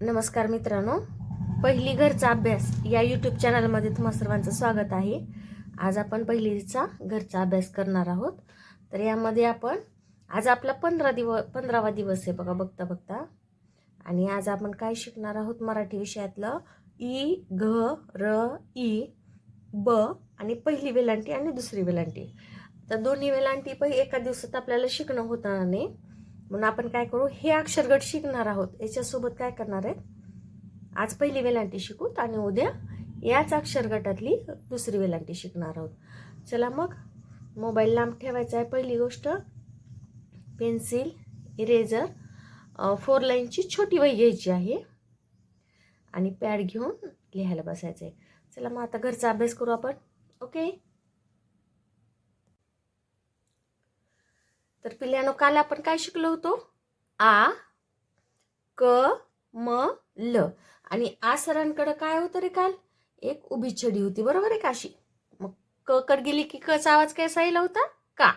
नमस्कार मित्रांनो. पहिली घरचा अभ्यास या यूट्यूब चॅनलमध्ये तुम्हा सर्वांचं स्वागत आहे. आज आपण पहिलीचा घरचा अभ्यास करणार आहोत. तर यामध्ये आपण आज आपला पंधरा दिवस पंधरावा दिवस आहे बघा बघता बघता. आणि आज आपण काय शिकणार आहोत मराठी विषयातलं? ई घ र ई ब आणि पहिली वेलांटी आणि दुसरी वेलांटी. तर दोन्ही वेलांटी पहि एका दिवसात आपल्याला शिकणं होणार नाही. म्हणून आपण काय करू हे अक्षरगट शिकणार आहोत. याच्यासोबत काय करणार आहेत? आज पहिली वेलांटी शिकूत आणि उद्या याच अक्षरगटातली दुसरी वेलांटी शिकणार आहोत. चला मग मोबाईल लांब ठेवायचा आहे पहिली गोष्ट. पेन्सिल इरेझर फोर लाईनची छोटी वही घ्यायची आहे. आणि पॅड घेऊन लिहायला बसायचं आहे चला मग आता घरचा अभ्यास करू आपण. ओके? तर पिल्यानो काल आपण काय शिकलो होतो? आ क म ल. आणि आ सरांकडं काय होतं रे काल? एक उभी छडी होती बरोबर आहे काशी मग क कड गेली की कचा आवाज कसा येला होता? का?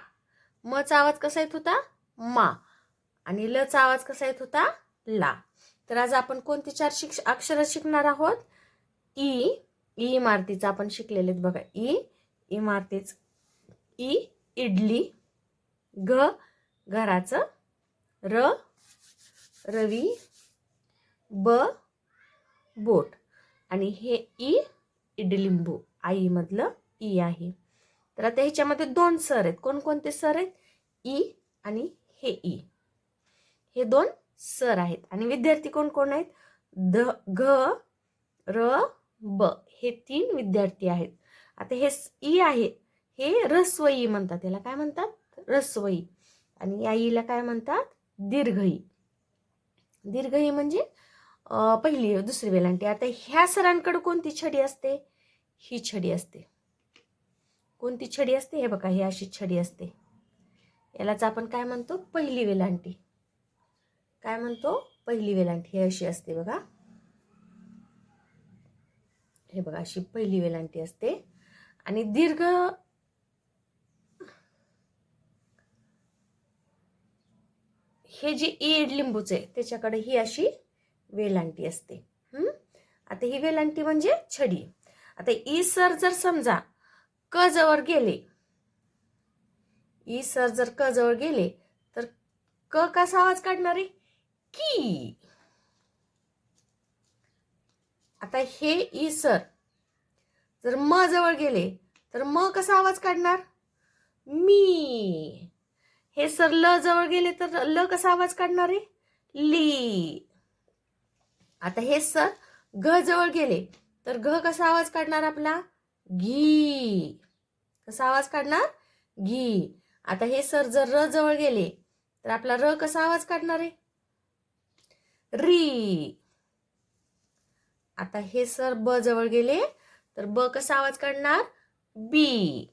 मचा आवाज कसा येत होता? मा. आणि लचा आवाज कसा येत होता? ला. तर आज आपण कोणती चार शिक्ष अक्षरं शिकणार आहोत? ई ई इमारतीचं आपण शिकलेले आहेत बघा. ई इमारतीच ई इडली घ घराचं र रवी ब बोट. आणि हे ई इडलिंबू. आईमधलं ई आहे. तर आता ह्याच्यामध्ये दोन सर आहेत. कोणकोणते सर आहेत? ई आणि हे ई हे दोन सर आहेत. आणि विद्यार्थी कोण कोण आहेत? ध घ र ब. हे तीन विद्यार्थी आहेत. आता हे ई आहे. हे ई म्हणतात. याला काय म्हणतात? रस्वई. आणि या ईला काय म्हणतात? दीर्घई. दीर्घई म्हणजे पहिली दुसरी वेलांटी. आता ह्या सरांकडे कोणती छडी असते? ही छडी असते. कोणती छडी असते? हे बघा ही अशी छडी असते. यालाच आपण काय म्हणतो? पहिली वेलांटी. काय म्हणतो? पहिली वेलांटी. ही अशी असते बघा. हे बघा अशी पहिली वेलांटी असते. आणि दीर्घ हे जे ईड लिंबूचं आहे त्याच्याकडे ही अशी वेलांटी असते. आता ही वेलांटी म्हणजे छडी. आता ई सर जर समजा क जवळ गेले ई सर जर क जवळ गेले तर क कसा आवाज काढणार आहे? की. आता हे ई सर जर म जवळ गेले तर म कसा आवाज काढणार? मी. हे सर ल जवळ गेले तर ल कसा आवाज काढणार आहे? ली. आता हे सर घ जवळ गेले तर घ कसा आवाज काढणार आपला? घी. कसा आवाज काढणार? घी. आता हे सर जर र जवळ गेले तर आपला र कसा आवाज काढणार आहे? री. आता हे सर ब जवळ गेले तर ब कसा आवाज काढणार? बी.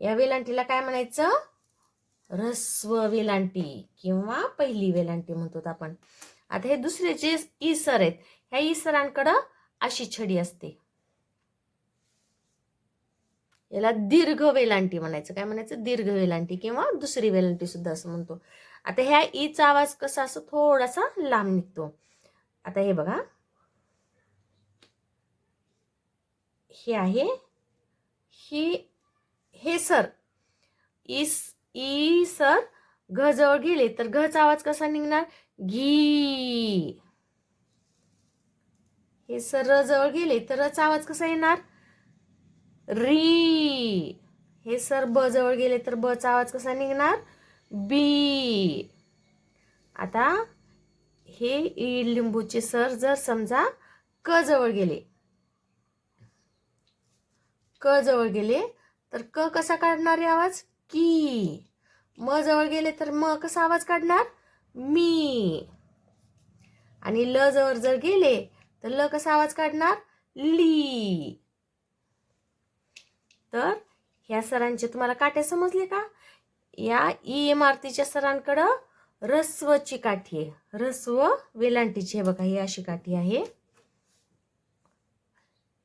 या वेलांटीला काय म्हणायचं? ऱ्हस्व वेलांटी किंवा पहिली वेलांटी म्हणतो आपण. आता हे दुसरे जे ई सर आहेत ह्या ई सरांकडं अशी छडी असते. याला दीर्घ वेलांटी म्हणायचं. काय म्हणायचं? दीर्घ वेलांटी किंवा दुसरी वेलांटी सुद्धा असं म्हणतो. आता ह्या ईचा आवाज कसा असं थोडासा लांब निघतो. आता हे बघा. हे आहे ही हे सर. इस ई सर घ जवळ गेले तर घचा आवाज कसा निघणार? घी. हे सर र जवळ गेले तर रचा आवाज कसा येणार? री. हे सर ब जवळ गेले तर बचा आवाज कसा निघणार? बी. आता हे ई लिंबूचे सर जर समजा क जवळ गेले क जवळ गेले तर क कसा काढणार आहे आवाज? की. म जवळ गेले तर म कसा आवाज काढणार? मी. आणि ल जवळ जर गेले तर ल कसा आवाज काढणार? ली. तर ह्या सरांचे तुम्हाला काटे समजले का? या ई इमारतीच्या सरांकडं रस्वची काठी आहे. रस्व वेलांटीची आहे बघा ही अशी काठी आहे.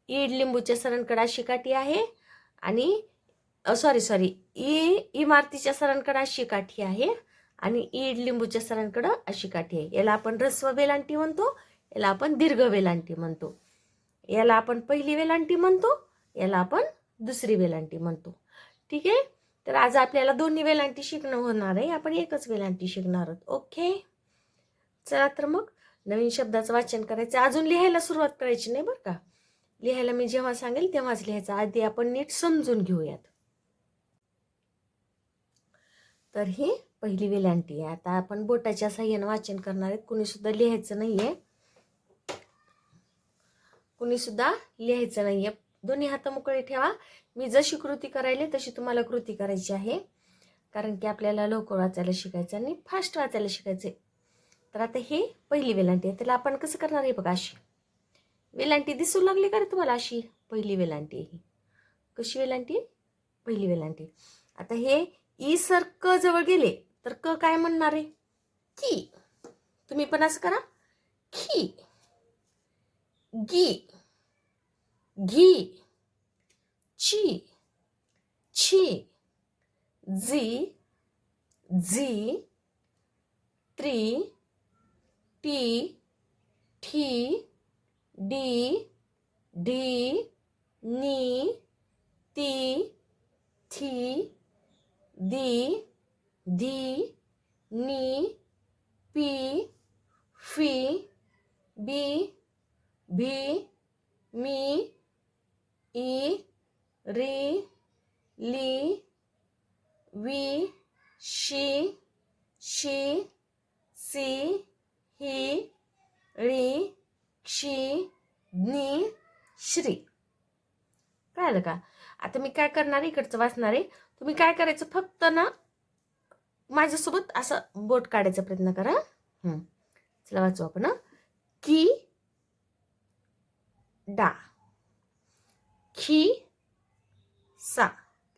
ईड लिंबूच्या सरांकडे अशी काठी आहे. आणि सॉरी सॉरी ई इमारतीच्या सरांकडं अशी काठी आहे आणि ईड लिंबूच्या सरांकडं अशी काठी आहे. याला आपण रस्व वेलांटी म्हणतो याला आपण दीर्घ वेलांटी म्हणतो. याला आपण पहिली वेलांटी म्हणतो याला आपण दुसरी वेलांटी म्हणतो. ठीक आहे? तर आज आपल्याला दोन्ही वेलांटी शिकणं होणार आहे. आपण एकच वेलांटी शिकणार आहोत. ओके? चला तर मग. नवीन शब्दाचं वाचन करायचं. अजून लिहायला सुरुवात करायची नाही बरं का? लिहायला मी जेव्हा सांगेल तेव्हाच लिहायचं. आधी आपण नीट समजून घेऊयात. तर ही पहिली वेलांटी आहे. आता आपण बोटाच्या साह्यानं वाचन करणार आहेत. कुणीसुद्धा लिहायचं नाही आहे कुणीसुद्धा लिहायचं नाही आहे दोन्ही हात मोकळे ठेवा. मी जशी कृती करायली तशी तुम्हाला कृती करायची आहे. कारण की आपल्याला लवकर वाचायला शिकायचं आणि फास्ट वाचायला शिकायचं तर आता ही पहिली वेलांटी आहे. त्याला आपण कसं करणार आहे बघा अशी. वेलांटी दिसू लागली का रे तुम्हाला अशी? पहिली वेलांटी आहे ही. कशी वेलांटी? पहिली वेलांटी. आता हे ई सर क जवळ गेले तर क काय म्हणणार आहे? की. तुम्ही पण असं करा. खी गी. घी. ची. छी जी झी. त्री. टी. ठी. डी. ढी नी. ती. थी. दी धी नी पी फी बी भी मी ई री ली वी शी शी सी ही री क्षी नी श्री. कळालं का? आता मी काय करणार इकडचं वाचणार आहे. तुम्ही काय करायचं? फक्त ना माझ्यासोबत असं बोट काढायचा प्रयत्न करा. चला वाचू आपण की डा. खी सा.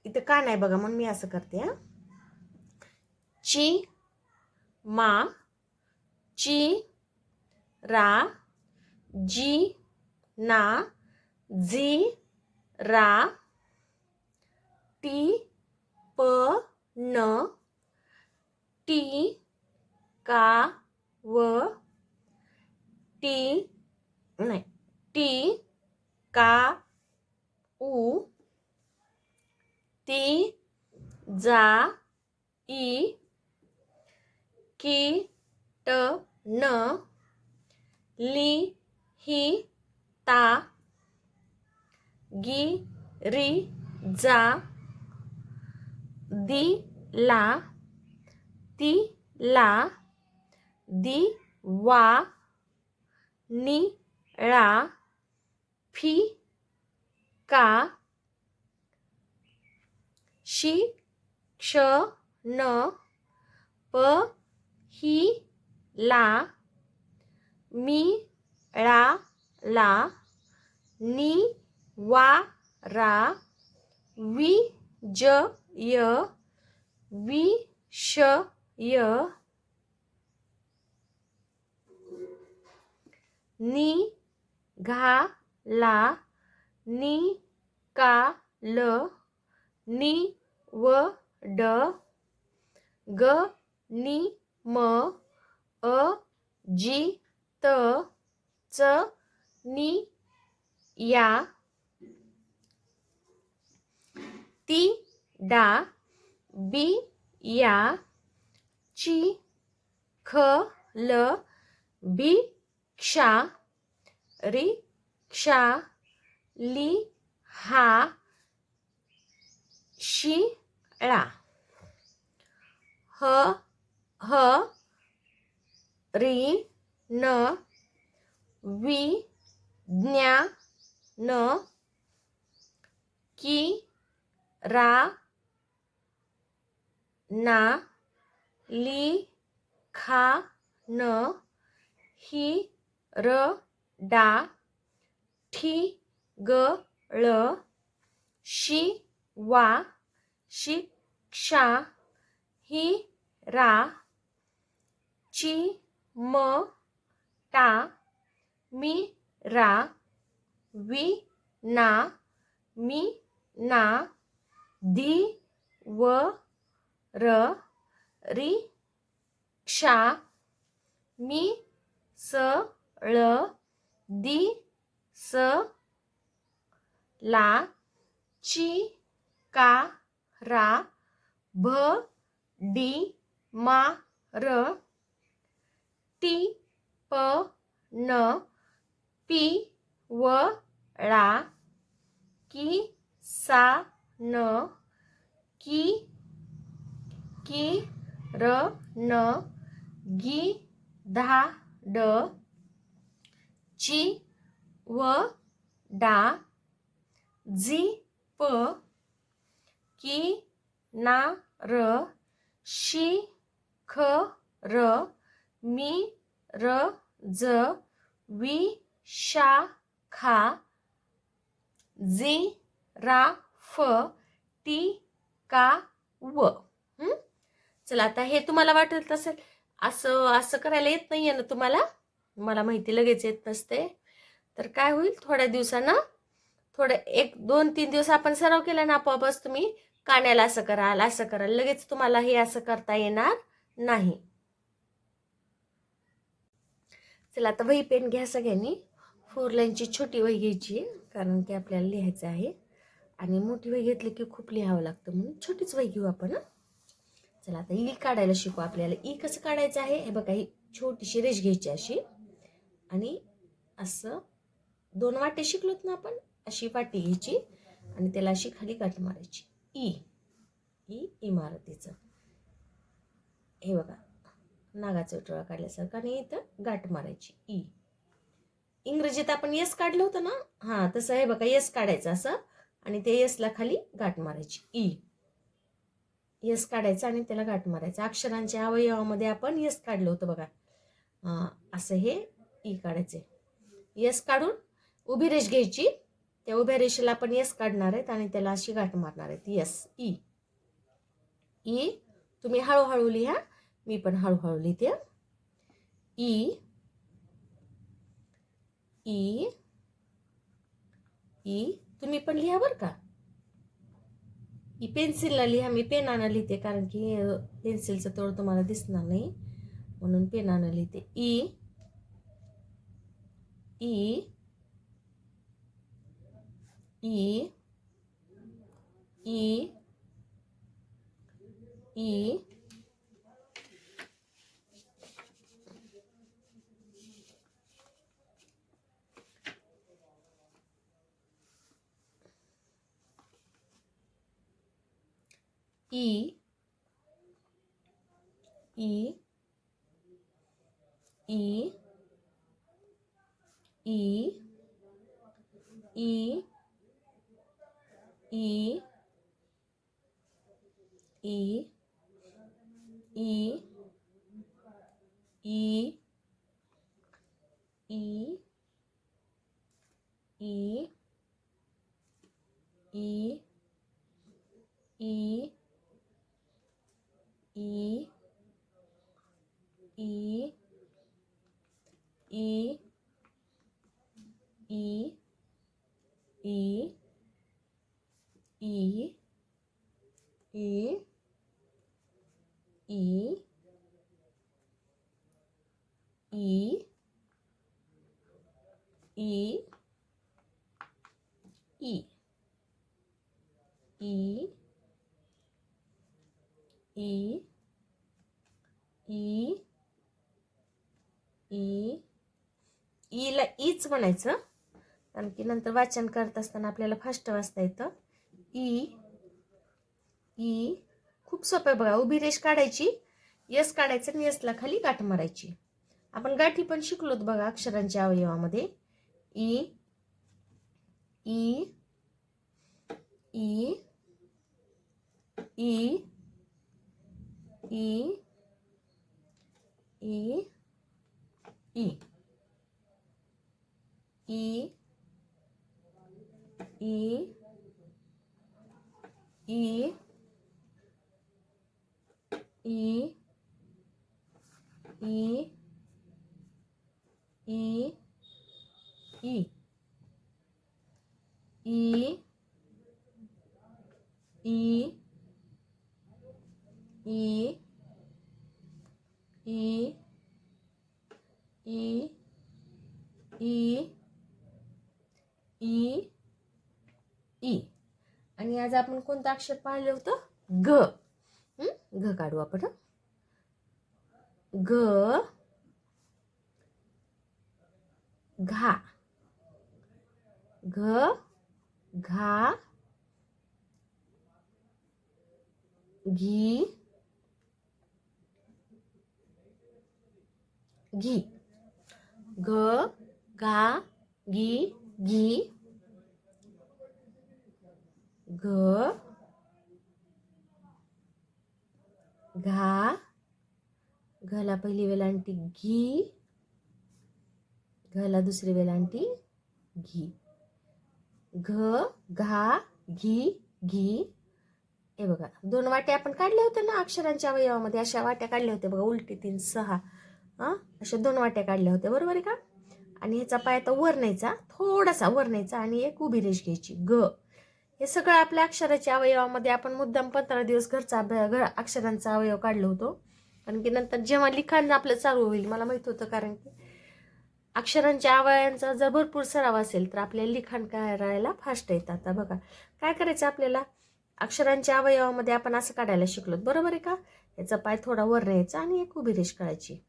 इथं का नाही बघा म्हणून मी असं करते हा. ची मा. ची रा. जी ना. झी रा. टी प न टी का व टी नाही टी का उ ती जा ई की ट न ली ही ता गी री जा दिला तिला दिवा निळा दी वा नी ळा फी का शी क्ष प ही ला मी ळा रा वि ज य वि श य नि घा ला नि का ल नि व ड ग नि म अ जी त च नी या ती डा बी या ची ख ल बीक्षा रीक्षा ली हा शिळा. ळा ह ह री न वि ज्ञा न की रा ना ली खा न ही र डा ठी ग ळ शी वा शिक्षा ही रा ची म टा मी रा वि ना मी ना धी व र रीक्षा मी स ळ दी स ला ची का रा भ डी मा र टी प न पी व ळा की सा न की की र न गी धा ड ची व डा जी प की ना र शी ख र मी र ज वी शा खा जी रा फ टी का व चला आता हे तुम्हाला वाटत असेल असं असं करायला येत नाहीये ना तुम्हाला? मला माहिती लगेच येत नसते. तर काय होईल? थोड्या दिवसानं थोडं एक दोन तीन दिवस आपण सराव केला ना आपोआपच तुम्ही काण्याला असं कराल असं कराल. लगेच तुम्हाला हे असं करता येणार नाही. चला आता वही पेन घ्या सगळ्यांनी. फोर लाईनची छोटी वही घ्यायची आहे, कारण की आपल्याला लिहायचं आहे. आणि मोठी वही घेतली की खूप लिहावं लागतं म्हणून छोटीच वही घेऊ आपण चला आता ई काढायला शिकू आपल्याला. ई कसं काढायचं आहे? हे बघा ही छोटीशी रेष घ्यायची अशी. आणि असं दोन वाटे शिकलोत ना आपण अशी वाटी घ्यायची आणि त्याला अशी खाली गाठ मारायची. ई. ई इमारतीचं. हे बघा नागाचा विठोळा काढल्यासारखं आणि इथं गाठ मारायची. ई. इंग्रजीत आपण यस काढलं होतं ना? हां तसं हे बघा यस काढायचं असं. आणि ते यसला खाली गाठ मारायची. ई. यस काढायचं आणि त्याला गाठ मारायचं. अक्षरांच्या अवयवामध्ये आपण यस काढलं होतं बघा. असं हे e ई काढायचे यस काढून उभी रेष घ्यायची. त्या उभ्या रेषेला आपण यस काढणार आहेत आणि त्याला अशी गाठ मारणार आहेत. यस ई ई तुम्ही हळूहळू लिहा. मी पण हळूहळू लिहिते. ई ई ई तुम्ही पण लिहा बरं का. ई पेन्सिलला लिहा मी पेनानं लिहिते कारण की पेन्सिलचं तोड तुम्हाला दिसणार नाही म्हणून पेनानं लिहिते ई ई ई ई ई E E E E E E E E E E E E E E E E E E E E E E E E E ई ई ई. ईला ईच म्हणायचं. कारण की नंतर वाचन करत असताना आपल्याला फास्ट वाचता येतं. ई ई. खूप सोपं आहे बघा. उभी रेष काढायची. यस काढायचं आणि यसला खाली गाठ मारायची. आपण गाठी पण शिकलोत बघा अक्षरांच्या अवयवामध्ये. ई ई ई ई. ई ई ई ई ई ई ई ई ई ई ई ई ई ई ई ई ई ई. आणि आज आपण कोणतं अक्षर पाहिलं होतं? ग. घ काढू आपण हं? ग घा. घ घा. घी घी घ घा घी घी घ घा घला पहिली वेलांटी घी घला दुसरी वेलांटी घी घ घा घी घी हे बघा दोन वाट्या आपण काढल्या होत्या ना अक्षरांच्या अवयवामध्ये अशा वाट्या काढल्या होत्या बघा उलटी तीन सहा. हां? अशा दोन वाट्या काढल्या होत्या बरोबर आहे का? आणि ह्याचा पाय आता वर न्यायचा थोडासा वर न्यायचा आणि एक उभी रेष घ्यायची ग. हे सगळं आपल्या अक्षराच्या अवयवामध्ये आपण मुद्दाम पंधरा दिवस घरचा घर अक्षरांचा अवयव काढलो होतो. कारण की नंतर जेव्हा लिखाण आपलं चालू होईल मला माहीत होतं कारण की अक्षरांच्या अवयवांचा जर भरपूर सराव असेल तर आपल्याला लिखाण करायला फास्ट येतं. आता बघा काय करायचं आपल्याला? अक्षरांच्या अवयवामध्ये आपण असं काढायला शिकलो बरोबर आहे का? याचा पाय थोडा वर न्यायचा आणि एक उभी रेष काढायची.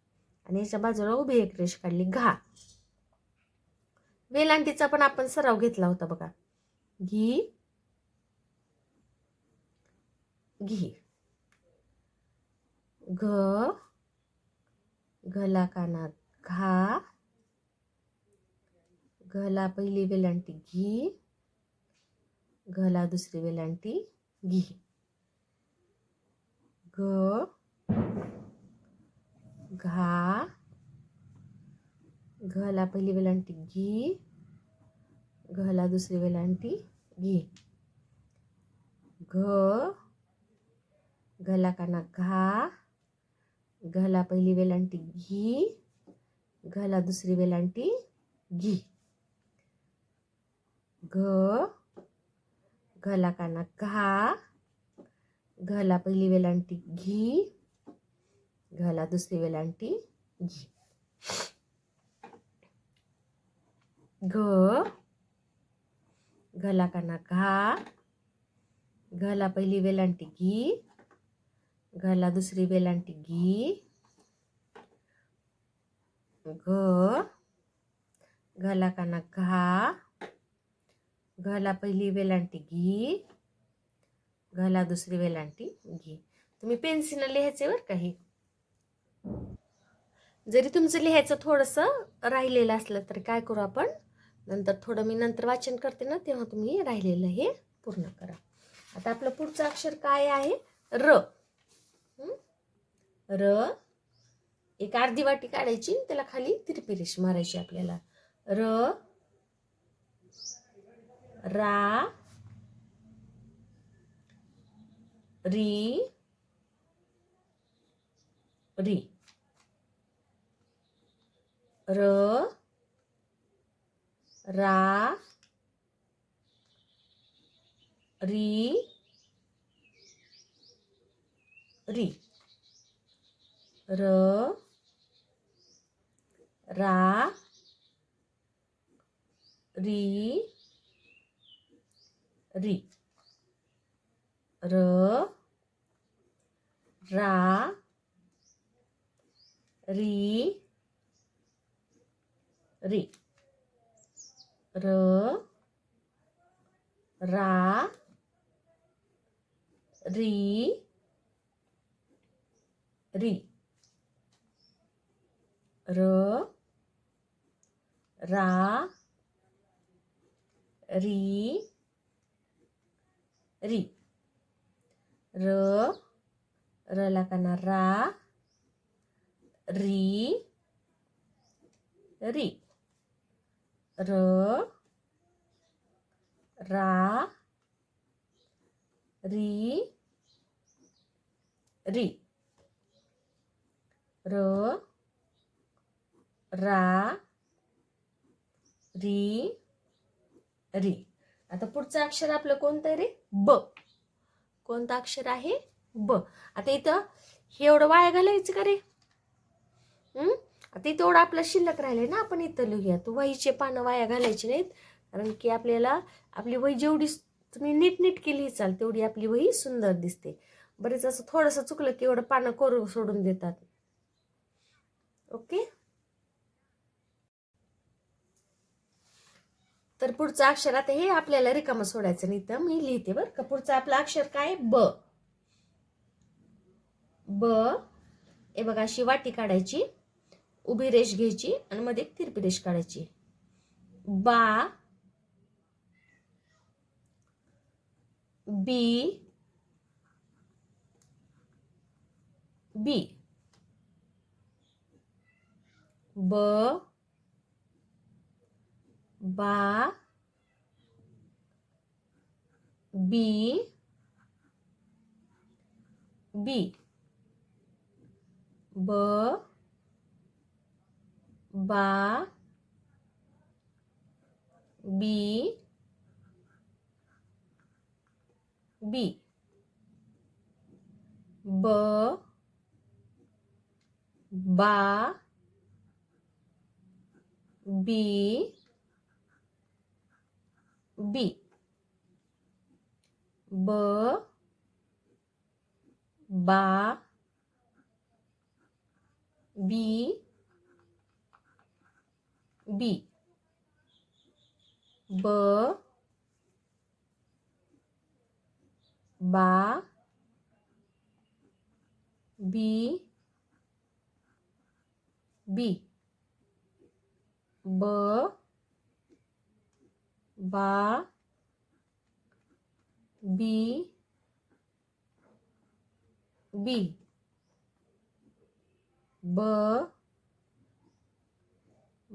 आणि याच्या बाजूला उभी एक रेष काढली घा. वेलांटीचा पण आपण सराव घेतला होता बघा. घी. घी. घ. घला काना घा. घला पहिली वेलांटी घी. घला दुसरी वेलांटी घी. घा. पहिली वेलांटी घी घला दुसरी वेलांटी घी. घ घला काना घा घला पहिली वेलांटी घी घला दुसरी वेलांटी घी. घ घला काना घा घला पहिली वेलांटी घी घला दुसरी वेलांटी घी. घ घला काना घा घला पहिली वेलांटी घी घला दुसरी वेलांटी घी घ घला काना घा घला पहिली वेलांटी घी घला दुसरी वेलांटी घी. तुम्ही पेन्सिलनं लिहायचे बरं काही जरी तुमचं लिहायचं थोडंसं राहिलेलं असलं तर काय करू आपण? नंतर थोडं मी नंतर वाचन करते ना तेव्हा तुम्ही राहिलेलं हे पूर्ण करा. आता आपलं पुढचं अक्षर काय आहे? र. र. एक अर्धी वाटी काढायची त्याला खाली तिरपी रेष मारायची आपल्याला. र. रा. री. री. र. रा री री. र रा री री. र रा री री. र रा री री र रा री री र रला काना रा री री र रा री री। र रा री री. आता पुढचं अक्षर आपलं कोणतं आहे रे? ब. कोणतं अक्षर आहे? ब. आता इथं हे एवढं वाया घालायचं का रे? हं? तेवढं आपलं शिल्लक राहिले ना आपण इथं लिहूया तू वहीचे पानं वाया घालायची नाहीत कारण की आपल्याला आपली वही जेवढी तुम्ही नीटनीट केली चाल तेवढी आपली वही सुंदर दिसते. बरेच असं थोडंसं चुकलं की एवढं पानं करू सोडून देतात. ओके? तर पुढचं अक्षर आता हे आपल्याला रिकामं सोडायचं नाही तर मी लिहिते बरं का. पुढचं आपलं अक्षर काय? ब. ब. हे बघा अशी वाटी काढायची. उभी रेष घ्यायची आणि मध्ये एक तिरपी रेष काढायची. बा बी बी. ब बा बी बी. ब ba bi bi be ba bi bi be ba bi बी. ब. बा. बी. बी. ब. बा. बी. बी. ब.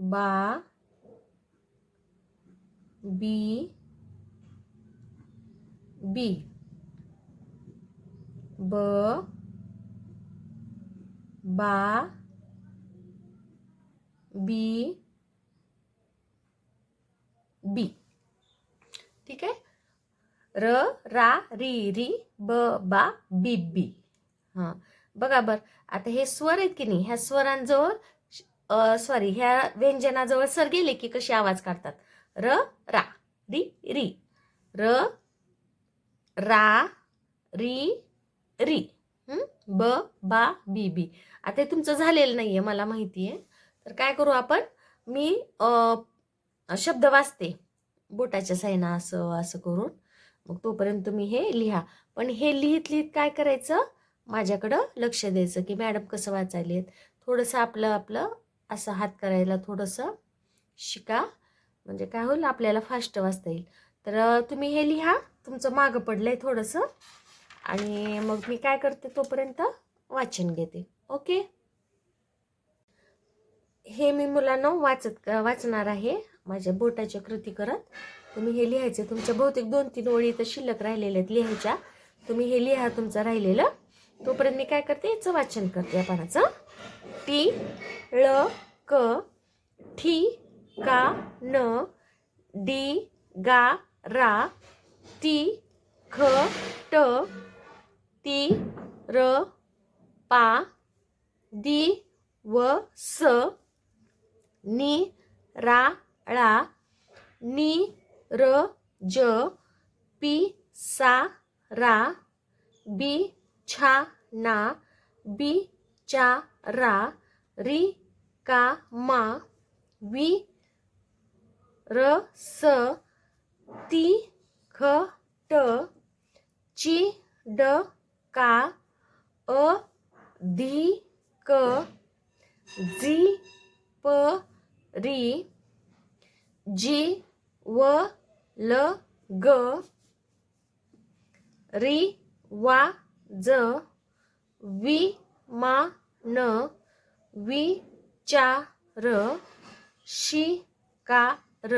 बा बी बी. ब बा बी बी. ठीक आहे? र रा री री ब बा बी बी. हां. बघा बर. आता हे स्वर आहेत की नाही? ह्या स्वरांजवळ सॉरी ह्या व्यंजनाजवळ सर गेले की कसे आवाज काढतात? र रा री री. र रा री री. ब बा बी बी. आता हे तुमचं झालेलं नाहीये मला माहिती आहे तर काय करू आपण? मी शब्द वाचते. बोटाच्या साईना असं असं करून. मग तोपर्यंत तुम्ही हे लिहा. पण हे लिहित लिहित काय करायचं? माझ्याकडं लक्ष द्यायचं की मॅडम कसं वाचायलेत? थोडंसं आपलं आपलं असं हात करायला थोडंसं शिका. म्हणजे काय होईल आपल्याला फास्ट वाचता येईल. तर तुम्ही हे लिहा. तुमचं मागं पडलं आहे थोडंसं. आणि मग मी काय करते तोपर्यंत वाचन घेते. ओके? हे मी मुलांना वाचत वाचणार आहे. माझ्या बोटाच्या कृती करत. तुम्ही हे लिहायचे. तुमच्या बहुतेक दोन तीन ओळी तर शिल्लक राहिलेल्या आहेत लिहायच्या. तुम्ही हे लिहा तुमचं राहिलेलं. तोपर्यंत मी काय करते? याचं वाचन करते या पानाचं. टी ळ क ठी का न डी गा रा ती ख ट ती र पा दी व स नी रा ळा नी र ज पी सा रा बी छा ना बी चा रा री का मा वी र स ती ख ट ची ड का अ धी क जी प री जी व ल ग री वा ज वी मा न विचार शिकार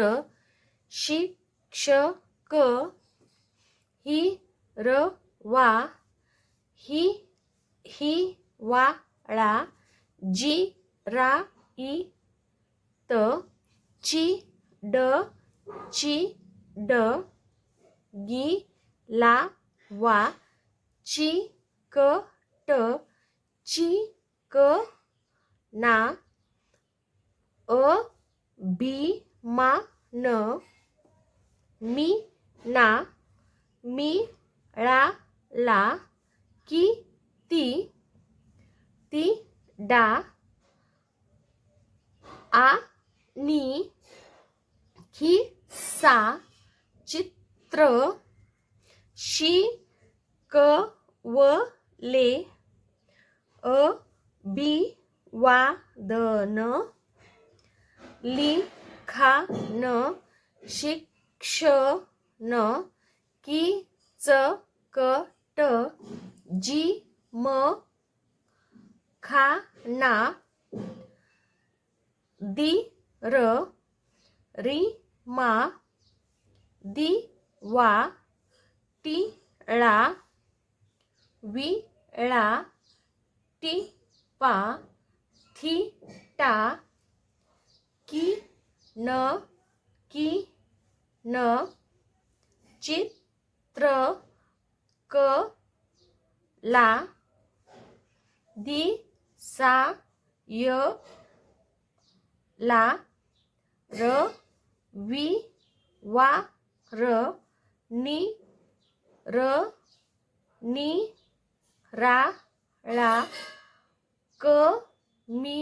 शिक्षक हिरवा हि हिवाळा जिराईत चिड चिड गिलावा चिकट चि क ना अ बी मा न मी ना मी ळा ला की ती ती डा आ नी खी सा चित्र शी क व ले अ बी वा द न ली खा न शिक्ष न की च क ट जी म खा ना दी र री मा दी वा टी ळा ळा टी पा थी टा की न की न चित्र क ला दि सा य ला र वी वा र नी र नि रा ळा क मी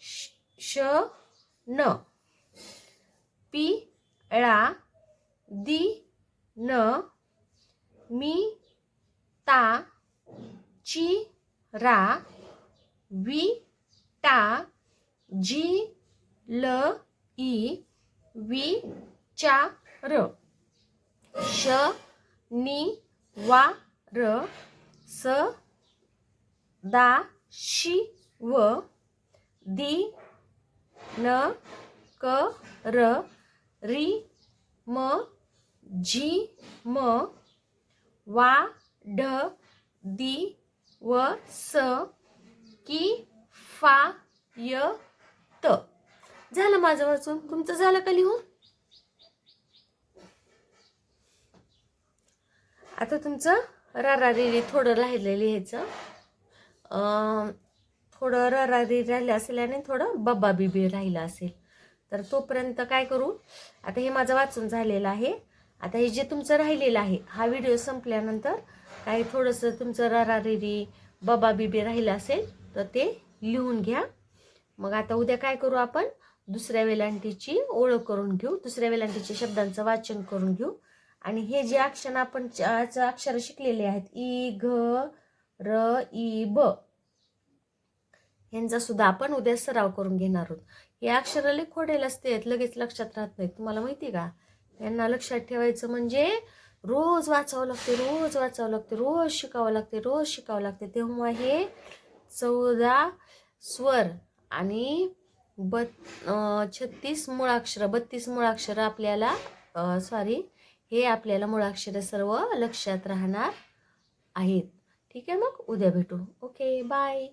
श श न. पी ळा दी न. मी ता ची रा. वी टा जी ल ई वी चा र. श नी वा र. स दा शी व दी न क र री म झी म वा ढ दी व स की फा य त. झालं माझं वाचून? तुमचं झालं का लिहून? आता तुमचं रारारी थोडं राहिलं लिहायचं. थोडं ररारी राहिलं असेल आणि थोडं बब्बा बिबी राहिलं असेल. तर तोपर्यंत काय करू? आता हे माझं वाचून झालेलं आहे. आता हे जे तुमचं राहिलेलं आहे हा व्हिडिओ संपल्यानंतर काही थोडंसं तुमचं ररारिरी बबा बिबी राहिलं असेल तर ते लिहून घ्या. मग आता उद्या काय करू आपण? दुसऱ्या वेलांटीची ओळख करून घेऊ. दुसऱ्या वेलांटीच्या शब्दांचं वाचन करून घेऊ. आणि हे जे अक्षर आपण अक्षरं अक्षर शिकलेले आहेत ई घ र ई ब. यांचा सुद्धा आपण उद्या सराव करून घेणार आहोत. हे अक्षर खोडेल असते लगेच लक्षात राहत नाही तुम्हाला माहिती का? यांना लक्षात ठेवायचं म्हणजे रोज वाचावं लागते रोज वाचावं लागते रोज शिकावं लागते रोज शिकावं लागते. तेव्हा हे चौदा स्वर आणि बत छत्तीस मुळाक्षर बत्तीस मुळाक्षर आपल्याला सॉरी हे आपल्याला मुळाक्षरं सर्व लक्षात राहणार आहेत. ठीक आहे मग? उद्या भेटू. Okay bye